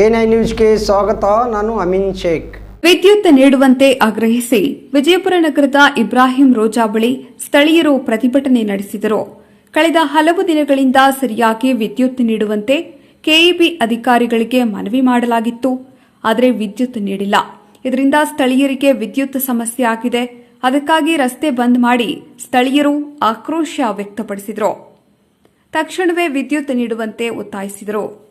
NI ನ್ಯೂಸ್ಗೆ ಸ್ವಾಗತ. ನಾನು ಅಮಿನ್ ಶೇಖ್. ವಿದ್ಯುತ್ ನೀಡುವಂತೆ ಆಗ್ರಹಿಸಿ ವಿಜಯಪುರ ನಗರದ ಇಬ್ರಾಹಿಂ ರೋಜಾ ಬಳಿ ಸ್ಥಳೀಯರು ಪ್ರತಿಭಟನೆ ನಡೆಸಿದರು. ಕಳೆದ ಹಲವು ದಿನಗಳಿಂದ ಸರಿಯಾಗಿ ವಿದ್ಯುತ್ ನೀಡುವಂತೆ ಕೆಇಬಿ ಅಧಿಕಾರಿಗಳಿಗೆ ಮನವಿ ಮಾಡಲಾಗಿತ್ತು. ಆದರೆ ವಿದ್ಯುತ್ ನೀಡಿಲ್ಲ. ಇದರಿಂದ ಸ್ಥಳೀಯರಿಗೆ ವಿದ್ಯುತ್ ಸಮಸ್ಯೆ ಆಗಿದೆ. ಅದಕ್ಕಾಗಿ ರಸ್ತೆ ಬಂದ್ ಮಾಡಿ ಸ್ಥಳೀಯರು ಆಕ್ರೋಶ ವ್ಯಕ್ತಪಡಿಸಿದರು. ತಕ್ಷಣವೇ ವಿದ್ಯುತ್ ನೀಡುವಂತೆ ಒತ್ತಾಯಿಸಿದರು.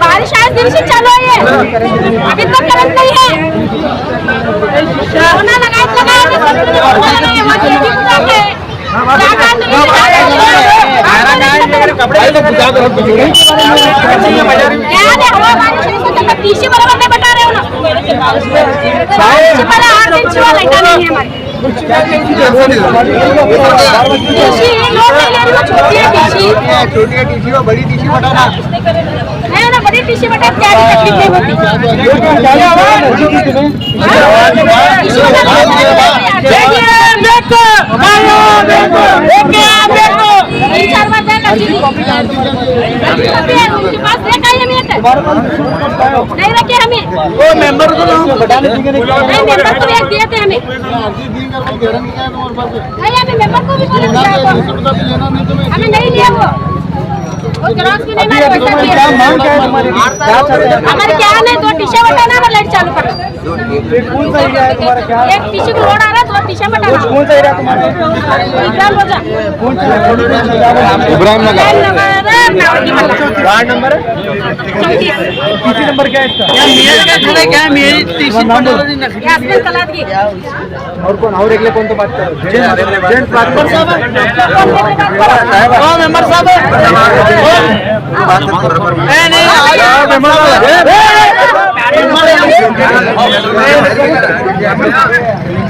बारिश आज दिन से चालू है अभी तक करंट नहीं है। कोरोना लगाए लगाए तो छोटी टीसी और बड़ी टीसी बटाना। है ना बड़ी टीसी बटा क्या तकलीफ़ नहीं नहीं रखे हमें। वो मेंबर नहीं मेंबर को थे हाँ, हमें। नहीं हमें मेंबर को भी हमें नहीं लिया वो। हमारे क्या है? दो टीशर्ट बटाना हटाना लाइट चालू करना एक टीशर्ट को रोड आ रहा दो कौन सा एरिया तुम्हारा? इब्राहिम रोजा कौन सा Ibrahim Nagar ward number number क्या है इसका? क्या मेरी और कौन? और अगले कौन तो बात कर जेंट्स बात कर साहब मेंबर साहब नहीं नहीं मेंबर जेंट्स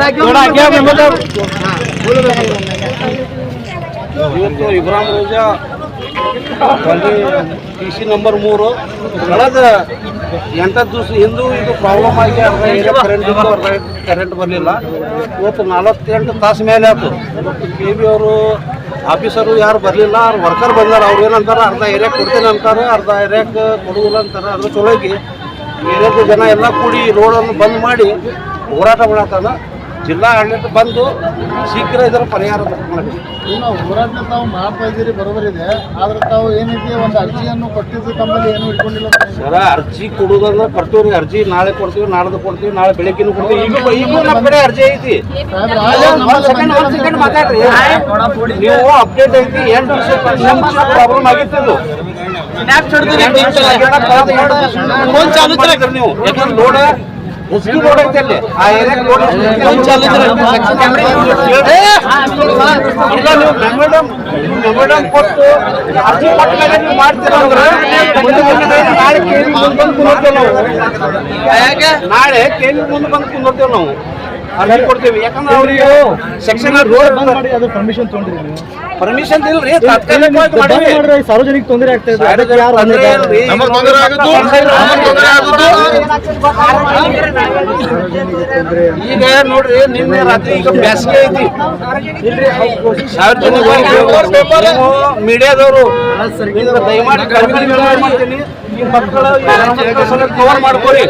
रहे थोड़ा क्या मतलब ಇವತ್ತು ಇಬ್ರಾಹಿಂ ರೋಜಾ ಅಲ್ಲಿ ಟಿ ಸಿ ನಂಬರ್ ಮೂರು ಕಳೆದ ಎಂಟತ್ತು ದಿವಸ ಹಿಂದೂ ಇದು ಪ್ರಾಬ್ಲಮ್ ಆಗಿ ಅರ್ಧ ಏರಿಯಾ ಕರೆಂಟ್ ಇತ್ತು ಅರ್ಧ ಕರೆಂಟ್ ಬರಲಿಲ್ಲ ಇವತ್ತು ನಲವತ್ತೆಂಟು ತಾಸು ಮೇಲೆ ಆಯ್ತು ಕೆ ಬಿ ಅವರು ಆಫೀಸರು ಯಾರು ಬರಲಿಲ್ಲ ಅವ್ರು ವರ್ಕರ್ ಬಂದಾರ ಅವ್ರು ಏನಂತಾರೆ ಅರ್ಧ ಏರಿಯಾಕ್ಕೆ ಕೊಡ್ತೀನಿ ಅಂತಾರೆ ಅರ್ಧ ಏರಿಯಾಕ್ಕೆ ಕೊಡುವುದಿಲ್ಲ ಅಂತಾರೆ ಅದ್ರ ಸಲುವಾಗಿ ಏರಿಯಾದ ಜನ ಎಲ್ಲ ಕೂಡಿ ರೋಡನ್ನು ಬಂದ್ ಮಾಡಿ ಹೋರಾಟ ಮಾಡತ್ತಾನ ಜಿಲ್ಲಾ ಆಡಳಿತ ಬಂದು ಶೀಘ್ರ ಇದರ ಪರಿಹಾರ ಮಾಡಿ ಇನ್ನು ಹೋರಾಟ ತಾವು ಮಾಡ್ತಾ ಇದ್ದೀರಿ ಬರೋಬರಿದೆ ಆದ್ರೆ ತಾವು ಏನೈತಿ ಒಂದು ಅರ್ಜಿಯನ್ನು ಕೊಟ್ಟಿದ್ದು ತಮ್ಮಲ್ಲಿ ಏನು ಇಟ್ಕೊಂಡಿಲ್ಲ ಸರ ಅರ್ಜಿ ಕೊಡುದನ್ನ ಕೊಡ್ತೀವಿ ಅರ್ಜಿ ನಾಳೆ ಕೊಡ್ತೀವಿ ನಾಡ್ದು ಕೊಡ್ತೀವಿ ನಾಳೆ ಬೆಳಗ್ಗೆನೂ ಕೊಡ್ತೀವಿ. ಈಗ ಈಗ ನಮ್ಮ ಕಡೆ ಅರ್ಜಿ ಐತಿ. ನೀವು ಅಪ್ಡೇಟ್ ಐತಿ. ಎಂಟು ವರ್ಷ ಪ್ರಾಬ್ಲಮ್ ಆಗಿತ್ತು ನೀವು. ಯಾಕಂದ್ರೆ ಲೋಡ ಹೆಚ್ಚಿಗೆ ಲೋಡ್ ಐತಿ ಅಲ್ಲಿ ಆ ಏರಿಯಾಕ್ಕೆ ಲೋಡ್ ಇಲ್ಲ ನೀವು ಮೆಮೊಡಮ್ ಮೆಮೊಡಮ್ ಕೊಟ್ಟು ಅರ್ಜಿ ಕೊಟ್ಟ ಮೇಲೆ ನೀವು ಮಾಡ್ತೀರ ಅಂದ್ರೆ ಮುಂದೆ ಮುಂದೆ ನಾಳೆ ಕೇಳಿ ಮುಂದೆ ಬಂದು ಕುಂದಿರ್ತೇವೆ ನಾವು ನಾಳೆ ಕೇಳಿ ಮುಂದೆ ಬಂದು ಕುಂದಿರ್ತೇವೆ ನಾವು ಅರ್ಜಿ ಕೊಡ್ತೀವಿ. ಯಾಕಂದ್ರೆ ಅವ್ರಿಗೆ ಸೆಕ್ಷನ್ ರೋಡ್ ಬಂದ್ ಮಾಡಿ ಅದು ಪರ್ಮಿಷನ್ ತಗೊಂಡಿದ್ದೀವಿ ಪರ್ಮಿಷನ್ ಇಲ್ರಿ ತಾತ್ಕಾಲಿಕವಾಗಿ ಮಾಡಿವಿ ಸಾರ್ವಜನಿಕ ತೊಂದರೆ ಆಗ್ತಾ ಇದೆ ಅದಕ್ಕೆ ಯಾರು ತೊಂದ್ರೆ ಹೊಣೆ ಇಲ್ರಿ. ನಮಗ್ ತೊಂದ್ರೆ ಆಗುತ್ತು, ನಮಗ್ ತೊಂದ್ರೆ ಆಗುತ್ತು. ಈಗ ನೋಡ್ರಿ ನಿನ್ನೆ ರಾತ್ರಿ ಈಗ ಬ್ಯಾಸಿಗೆ ಐತಿ. ಸಾರ್ವಜನಿಕ ಮೀಡಿಯಾದವರು? ದಯಮಾಡಿ ಕಡಿಮೆ ಮಾಡ್ತೀನಿ. ಈ ಮಕ್ಕಳು ಕವರ್ ಮಾಡ್ಕೋರಿ.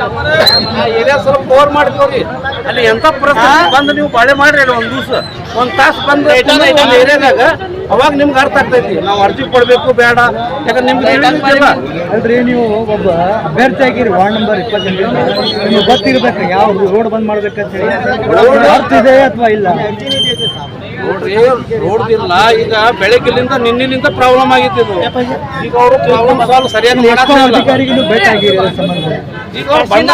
ಏರಿಯಾ ಸ್ವಲ್ಪ ಕವರ್ ಮಾಡ್ಕೋರಿ. ಅಲ್ಲಿ ಎಂತ ಪರಿಸ್ಥಿತಿ ಬಂದು ನೀವು ಬಾಳೆ ಮಾಡ್ರಿ ಅಲ್ಲಿ ಒಂದ್ ದಿವಸ. ಒಂದ್ ತಾಸು ಬಂದು ಏರಿಯಾದಾಗ ಅವಾಗ ನಿಮ್ಗೆ ಅರ್ಥ ಆಗ್ತೈತಿ. ನಾವು ಅರ್ಜಿ ಕೊಡಬೇಕು ಬೇಡ. ಯಾಕಂದ್ರೆ ನಿಮ್ಗೆ ಅಲ್ರಿ ನೀವು ಒಬ್ಬ ಅಭ್ಯರ್ಥಿ ಆಗಿರಿ ವಾರ್ಡ್ ನಂಬರ್ ಇಪ್ಪತ್ತೆಂಟು. ನಿಮ್ಗೆ ಗೊತ್ತಿರ್ಬೇಕು ಯಾವ ರೋಡ್ ಬಂದ್ ಮಾಡ್ಬೇಕಂತ ಹೇಳಿ ಅರ್ಥ ಇದೆ ಅಥವಾ ಇಲ್ಲ? ನೋಡ್ರಿ ರೋಡ್ ಇಲ್ಲ ಈಗ ಬೆಳಗ್ಗೆಲಿಂದ ನಿನ್ನಿನಿಂದ ಪ್ರಾಬ್ಲಮ್ ಆಗಿತ್ತು ಇದು. ಈಗ ಅವರು ಪ್ರಾಬ್ಲಮ್ ಸಾಲ್ವ್ ಸರಿಯಾಗಿ. ಅಧಿಕಾರಿಗಳು ಈಗ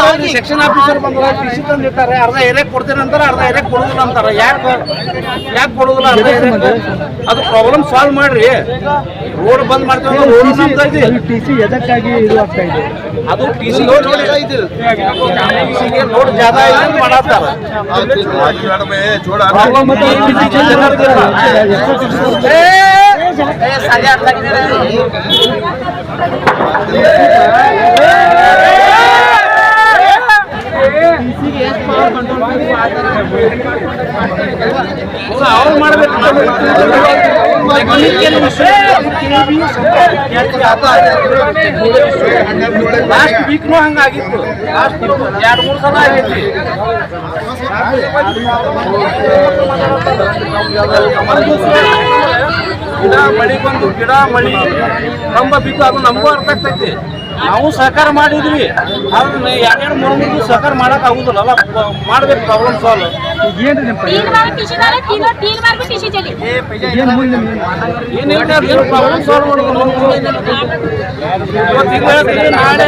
ಅವ್ರು ಸೆಕ್ಷನ್ ಆಫೀಸರ್ ಬಂದ್ರೆ ತಂದಿರ್ತಾರೆ ಅರ್ಧ ಏರಿಯಾ ಕೊಡ್ತೀನಿ ಅಂತಾರೆ ಅರ್ಧ ಏರಿಯಾ ಕೊಡುದಿಲ್ಲ ಅಂತಾರೆ. ಯಾಕೆ ಯಾಕೆ ಕೊಡುದಿಲ್ಲ ಅರ್ಧ? ಅದು ಪ್ರಾಬ್ಲಮ್ ಸಾಲ್ವ್ ಮಾಡ್ರಿ ರೋಡ್ ಬಂದ್ ಮಾಡ್ತೀವಿ ರೋಡ್ ನಮ್ದು ಐತಿ. ಟಿ ಸಿ ಎದಕ್ಕಾಗಿ ಇದು ಆಗ್ತಾ ಇದೆ ಅದು ಟಿ ಸಿ ಲೋಡ್ ಟಿಸಿಗೆ ಲೋಡ್ ಜಾದ ಇದೆ ಅಂತ ಮಾಡತ್ತಾರ ಪ್ರಾಬ್ಲಮ್ ಮತ್ತೆ ಈ TC change ಮಾಡ್ತಿಲ್ಲ. ಹೌದು, ಅವ್ರು ಮಾಡ್ಬೇಕು ಲಾಸ್ಟ್ ವೀಕ್ನು ಹಂಗಾಗಿತ್ತು ಲಾಸ್ಟ್ ಎರಡು ಮೂರು ಸಲ ಆಗೈತಿ ಗಿಡ ಮಳಿ ಬಂದು ಗಿಡ ಮಳಿ ಕಂಬ ಬಿದ್ದು ಅದು ನಮಗೂ ಅರ್ಥ ಆಗ್ತೈತಿ ನಾವು ಸಹಕಾರ ಮಾಡಿದ್ವಿ ಅದನ್ನ ಎರಡೆರಡು ಮೂರು ಮೂರು ಸಹಕಾರ ಮಾಡಕ್ ಆಗುದಿಲ್ಲ ಅಲ್ಲ ಮಾಡ್ಬೇಕು ಪ್ರಾಬ್ಲಮ್ ಸಾಲ್ವ್ ಏನೇನು ಪ್ರಾಬ್ಲಮ್ ಸಾಲ್ವ್ ಮಾಡೋದು ಇವತ್ತು ನಾಳೆ